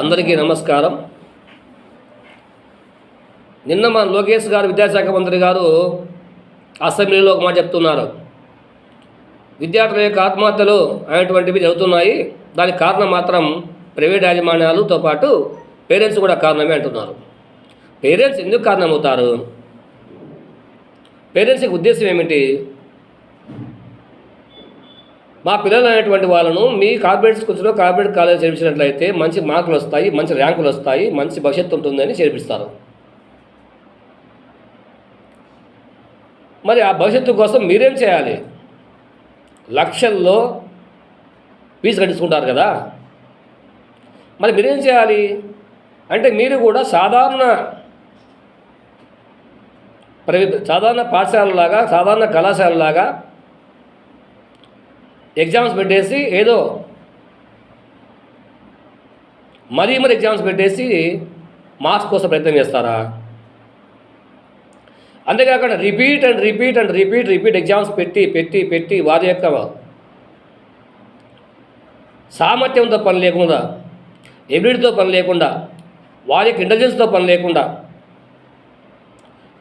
అందరికీ నమస్కారం. నిన్న మన లోకేష్ గారు విద్యాశాఖ మంత్రి గారు అసెంబ్లీలో ఒక మాట చెప్తున్నారు. విద్యార్థుల యొక్క ఆత్మహత్యలు అనేటువంటివి జరుగుతున్నాయి. దానికి కారణం మాత్రం ప్రైవేట్ యాజమాన్యాలతో పాటు పేరెంట్స్ కూడా కారణమే అంటున్నారు. పేరెంట్స్ ఎందుకు కారణమవుతారు? పేరెంట్స్కి ఉద్దేశం ఏమిటి? మా పిల్లలు అనేటువంటి వాళ్ళను మీ కార్పొరేట్ స్కూల్స్లో కార్పొరేట్ కాలేజ్ చేర్పించినట్లయితే మంచి మార్కులు వస్తాయి మంచి ర్యాంకులు వస్తాయి మంచి భవిష్యత్తు ఉంటుందని చేర్పిస్తారు. మరి ఆ భవిష్యత్తు కోసం మీరేం చేయాలి? లక్షల్లో ఫీజు కట్టించుకుంటారు కదా. మరి మీరేం చేయాలి? అంటే మీరు కూడా సాధారణ ప్రైవేట్ సాధారణ పాఠశాలలాగా సాధారణ కళాశాలలాగా ఎగ్జామ్స్ పెట్టేసి ఏదో మరీ మరి ఎగ్జామ్స్ పెట్టేసి మార్క్స్ కోసం ప్రయత్నం చేస్తారా? అంతేకాకుండా repeat and repeat and repeat repeat exams పెట్టి పెట్టి పెట్టి వారి యొక్క సామర్థ్యంతో పని లేకుండా ఎబిలిటీతో పని లేకుండా వారి యొక్క ఇంటెలిజెన్స్తో పని లేకుండా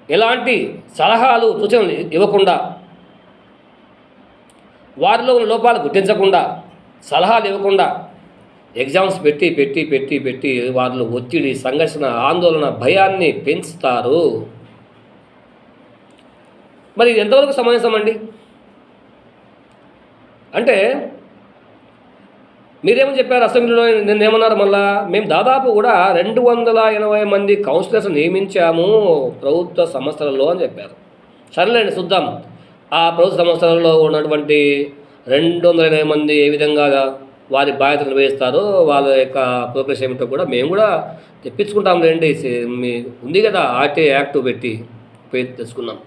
ఎలాంటి సలహాలు సూచనలు ఇవ్వకుండా వారిలో ఉన్న లోపాలు గుర్తించకుండా సలహాలు ఇవ్వకుండా ఎగ్జామ్స్ పెట్టి పెట్టి పెట్టి పెట్టి వారిలో ఒత్తిడి సంఘర్షణ ఆందోళన భయాన్ని పెంచుతారు. మరి ఇది ఎంతవరకు సమంజసం అండి? అంటే మీరేమని చెప్పారు అసెంబ్లీలో నిన్నేమన్నారు మళ్ళా? మేము దాదాపు కూడా రెండు వందల ఎనభై మంది కౌన్సిలర్స్ నియమించాము ప్రభుత్వ సంస్థలలో అని చెప్పారు. సరేలేండి చూద్దాం. ఆ ప్రభుత్వ సంస్థలలో ఉన్నటువంటి రెండు వందల ఇరవై మంది ఏ విధంగా వారి బాధ్యతలు నిర్వహిస్తారో వాళ్ళ యొక్క ప్రోగ్రెస్ ఏమిటో కూడా మేము కూడా తెప్పించుకుంటాం లేండి. మీ ఉంది కదా ఆర్టీఐ యాక్ట్ పెట్టి తెచ్చుకున్నాం.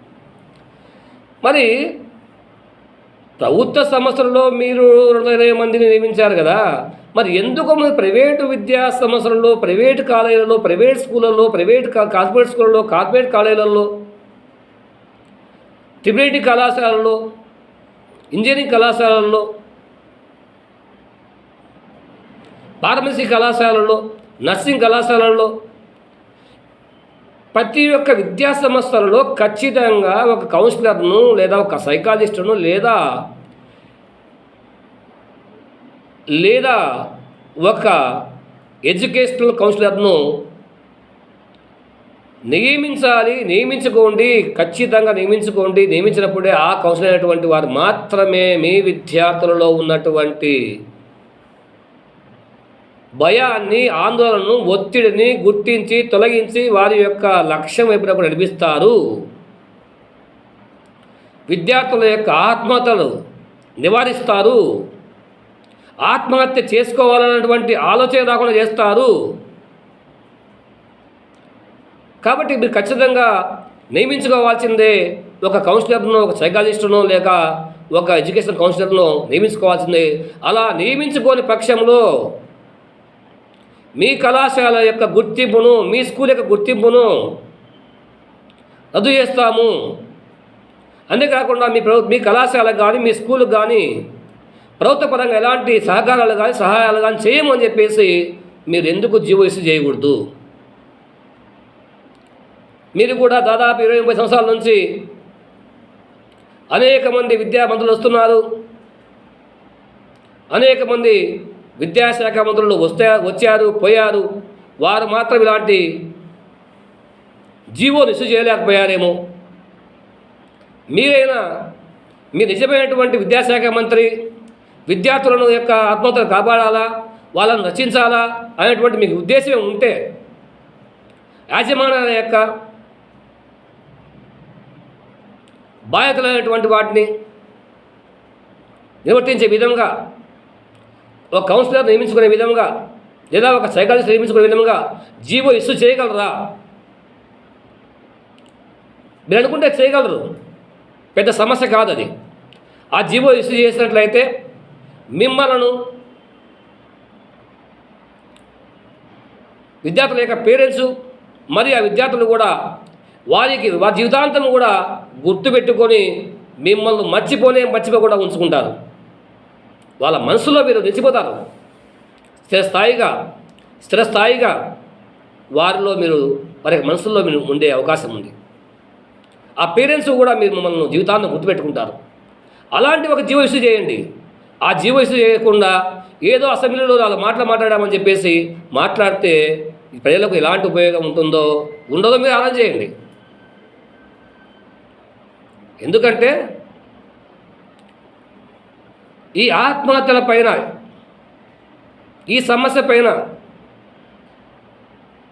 మరి ప్రభుత్వ సంస్థలలో మీరు రెండు ఇరవై మందిని నియమించారు కదా మరి ఎందుకు మరి ప్రైవేటు విద్యా సంస్థలలో ప్రైవేట్ కాలేజీలలో ప్రైవేట్ స్కూళ్ళల్లో ప్రైవేట్ కార్పొరేట్ స్కూళ్ళలో కార్పొరేట్ కాలేజీలలో ట్రిబిలిటీ కళాశాలలో ఇంజనీరింగ్ కళాశాలల్లో ఫార్మసీ కళాశాలలో నర్సింగ్ కళాశాలల్లో ప్రతి ఒక్క విద్యా సంస్థలలో ఖచ్చితంగా ఒక కౌన్సిలర్ను లేదా ఒక సైకాలజిస్టును లేదా లేదా ఒక ఎడ్యుకేషనల్ కౌన్సిలర్ను నియమించాలి నియమించుకోండి ఖచ్చితంగా నియమించుకోండి. నియమించినప్పుడే ఆ కౌన్సిలర్ అయినటువంటి వారు మాత్రమే మీ విద్యార్థులలో ఉన్నటువంటి భయాన్ని ఆందోళనను ఒత్తిడిని గుర్తించి తొలగించి వారి యొక్క లక్ష్యం వైపునకు నడిపిస్తారు. విద్యార్థుల యొక్క ఆత్మహత్యలు నివారిస్తారు. ఆత్మహత్య చేసుకోవాలన్నటువంటి ఆలోచన రాకుండా చేస్తారు. కాబట్టి మీరు ఖచ్చితంగా నియమించుకోవాల్సిందే ఒక కౌన్సిలర్ను ఒక సైకాలజిస్టును లేక ఒక ఎడ్యుకేషన్ కౌన్సిలర్ను నియమించుకోవాల్సిందే. అలా నియమించుకోని పక్షంలో మీ కళాశాల యొక్క గుర్తింపును మీ స్కూల్ యొక్క గుర్తింపును రద్దు చేస్తాము. అంతేకాకుండా మీ ప్రభు మీ కళాశాలకు కానీ మీ స్కూల్కి కానీ ప్రభుత్వ పరంగా ఎలాంటి సహకారాలు కానీ సహాయాలు కానీ చేయమని చెప్పేసి మీరు ఎందుకు జీవోసి చేయకూడదు? మీరు కూడా దాదాపు ఇరవై ముప్పై సంవత్సరాల నుంచి అనేక మంది విద్యామంత్రులు వస్తున్నారు. అనేక మంది విద్యాశాఖ మంత్రులు వస్తే వచ్చారు పోయారు. వారు మాత్రం ఇలాంటి జీవోని ఇష్యూ చేయలేకపోయారేమో. మీరైనా మీ నిజమైనటువంటి విద్యాశాఖ మంత్రి విద్యార్థులను యొక్క ఆత్మహత్యలు కాపాడాలా? వాళ్ళను రచించాలా అనేటువంటి మీకు ఉద్దేశం ఉంటే యాజమాన్యాల యొక్క బాధ్యతలైనటువంటి వాటిని నిర్వర్తించే విధంగా ఒక కౌన్సిలర్ నియమించుకునే విధంగా లేదా ఒక సైకాలజిస్ట్ నియమించుకునే విధంగా జీవో ఇష్యూ చేయగలరా? మీరు అనుకుంటే చేయగలరు. పెద్ద సమస్య కాదు అది. ఆ జీవో ఇష్యూ చేసినట్లయితే మిమ్మలను విద్యార్థుల యొక్క పేరెంట్స్ మరియు ఆ విద్యార్థులు కూడా వారికి వారి జీవితాంతం కూడా గుర్తుపెట్టుకొని మిమ్మల్ని మర్చిపోనే మర్చిపోకుండా ఉంచుకుంటారు. వాళ్ళ మనసులో మీరు నిలిచిపోతారు. స్థిరస్థాయిగా స్థిరస్థాయిగా వారిలో మీరు వారి మనసుల్లో మీరు ఉండే అవకాశం ఉంది. ఆ పేరెంట్స్ కూడా మీరు మిమ్మల్ని జీవితాన్ని గుర్తుపెట్టుకుంటారు. అలాంటి ఒక జీవ ఇష్యూ చేయండి. ఆ జీవ ఇష్యూ చేయకుండా ఏదో అసెంబ్లీలో వాళ్ళు మాటలు మాట్లాడామని చెప్పేసి మాట్లాడితే ఈ ప్రజలకు ఎలాంటి ఉపయోగం ఉంటుందో ఉండదో మీరు ఆలోచన చేయండి ఎందుకంటే ఈ ఆత్మహత్యల పైన ఈ సమస్య పైన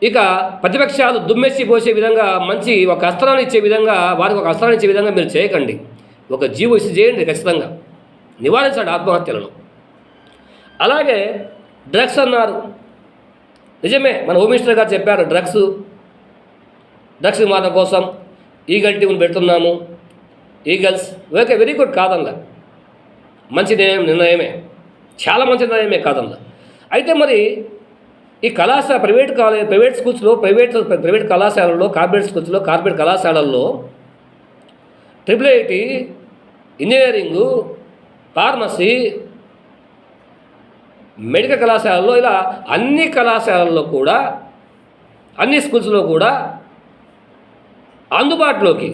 ఇక ప్రతిపక్షాలు దుమ్మెచ్చి పోసే విధంగా మంచి ఒక అస్త్రాన్ని ఇచ్చే విధంగా వారికి ఒక అస్త్రాన్ని ఇచ్చే విధంగా మీరు చేయకండి. ఒక జీవో ఇసి చేయండి ఖచ్చితంగా. నివారించండి ఆత్మహత్యలను. అలాగే డ్రగ్స్ అన్నారు. నిజమే మన హోమ్ మినిస్టర్ గారు చెప్పారు డ్రగ్స్ డ్రగ్స్ నివారణ కోసం ఈగల్ టీంని పెడుతున్నాము. ఈగల్స్ ఓకే వెరీ గుడ్ కాదల్లా మంచి నిర్ణయం నిర్ణయమే. చాలా మంచి నిర్ణయమే కాదల్లా అయితే మరి ఈ కళాశాల ప్రైవేట్ కాలేజ్ ప్రైవేట్ స్కూల్స్లో ప్రైవేట్ ప్రైవేట్ కళాశాలల్లో కార్పొరేట్ స్కూల్స్లో కార్పొరేట్ కళాశాలల్లో triple IT engineering pharmacy medical కళాశాలల్లో ఇలా అన్ని కళాశాలల్లో కూడా అన్ని స్కూల్స్లో కూడా అందుబాటులోకి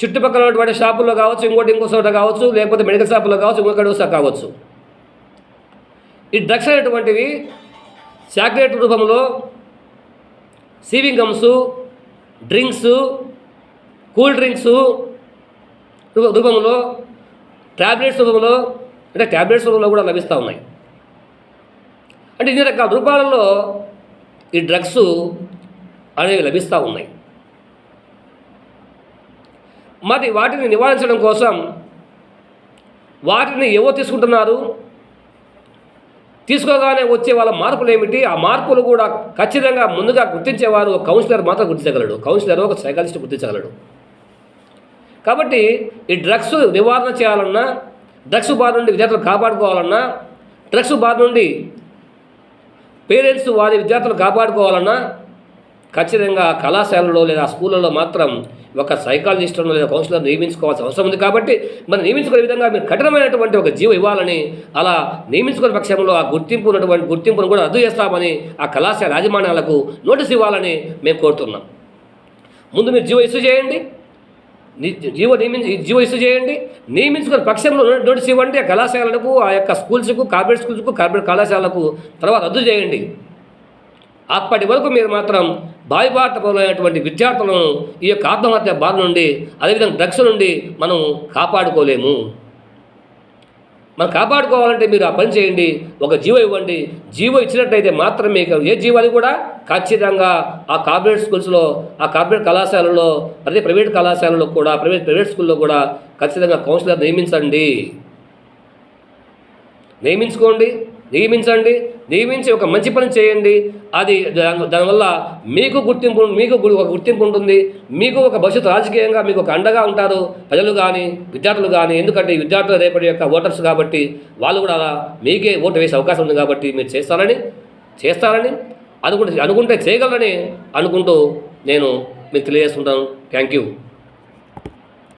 చుట్టుపక్కల ఉన్నటువంటి షాపుల్లో కావచ్చు ఇంకోటి ఇంకో చోట కావచ్చు లేకపోతే మెడికల్ షాపుల్లో కావచ్చు ఇంకొకటి వస్తా కావచ్చు. ఈ డ్రగ్స్ అనేటువంటివి చాక్లెట్ రూపంలో chewing gums drinks cool drinks రూపంలో ట్యాబ్లెట్స్ రూపంలో అంటే ట్యాబ్లెట్స్ రూపంలో కూడా లభిస్తూ ఉన్నాయి. అంటే ఇన్ని రకాల రూపాలలో ఈ డ్రగ్స్ అనేవి లభిస్తూ ఉన్నాయి. మరి వాటిని నివారించడం కోసం వాటిని ఎవరు తీసుకుంటున్నారు? తీసుకోగానే వచ్చే వాళ్ళ మార్పులు ఏమిటి ఆ మార్పులు కూడా ఖచ్చితంగా ముందుగా గుర్తించేవారు ఒక కౌన్సిలర్ మాత్రం గుర్తించగలడు. కౌన్సిలర్ ఒక సైకాలజిస్ట్ గుర్తించగలడు. కాబట్టి ఈ డ్రగ్స్ నివారణ చేయాలన్నా డ్రగ్స్ బాధ నుండి విద్యార్థులు కాపాడుకోవాలన్నా డ్రగ్స్ బాధ నుండి పేరెంట్స్ వారి విద్యార్థులు కాపాడుకోవాలన్నా ఖచ్చితంగా కళాశాలలో లేదా స్కూళ్ళలో మాత్రం ఒక సైకాలజిస్ట్ను లేదా కౌన్సిలర్ నియమించుకోవాల్సిన అవసరం ఉంది కాబట్టి మరి నియమించుకునే విధంగా మీరు కఠినమైనటువంటి ఒక జీవ ఇవ్వాలని అలా నియమించుకునే పక్షంలో ఆ గుర్తింపు ఉన్నటువంటి గుర్తింపును కూడా రద్దు చేస్తామని ఆ కళాశాల యాజమాన్యాలకు నోటీస్ ఇవ్వాలని మేము కోరుతున్నాం. ముందు మీరు జీవ ఇష్యూ చేయండి. జీవో నియమించి జీవ ఇష్యూ చేయండి. నియమించుకున్న పక్షంలో నోటీస్ ఇవ్వండి. ఆ కళాశాలలకు ఆ యొక్క స్కూల్స్కు కార్పొరేట్ స్కూల్స్కు కార్పొరేట్ కళాశాలకు తర్వాత రద్దు చేయండి. అప్పటి వరకు మీరు మాత్రం బాయిబాటపరమైనటువంటి విద్యార్థులను ఈ యొక్క ఆత్మహత్య బాధ నుండి అదేవిధంగా డ్రగ్స్ నుండి మనం కాపాడుకోలేము. మనం కాపాడుకోవాలంటే మీరు ఆ పని చేయండి ఒక జీవో ఇవ్వండి. జీవో ఇచ్చినట్టయితే మాత్రమే ఏ జీవాలు కూడా ఖచ్చితంగా ఆ కార్పొరేట్ స్కూల్స్లో ఆ కార్పొరేట్ కళాశాలలో ప్రతి ప్రైవేట్ కళాశాలలో కూడా ప్రైవేట్ ప్రైవేట్ స్కూల్లో కూడా ఖచ్చితంగా కౌన్సిలర్ నియమించండి. నియమించుకోండి. నియమించండి నియమించి ఒక మంచి పని చేయండి. అది దాని- దానివల్ల మీకు గుర్తింపు మీకు ఒక గుర్తింపు ఉంటుంది. మీకు ఒక భవిష్యత్తు రాజకీయంగా మీకు ఒక అండగా ఉంటారు. ప్రజలు కానీ విద్యార్థులు కానీ ఎందుకంటే విద్యార్థుల విద్యార్థులు రేపటి యొక్క ఓటర్స్ కాబట్టి వాళ్ళు కూడా అలా మీకే ఓటు వేసే అవకాశం ఉంది కాబట్టి మీరు చేస్తారని చేస్తారని అనుకుంటే అనుకుంటే చేయగలరని అనుకుంటూ నేను మీకు తెలియజేస్తుంటాను. Thank you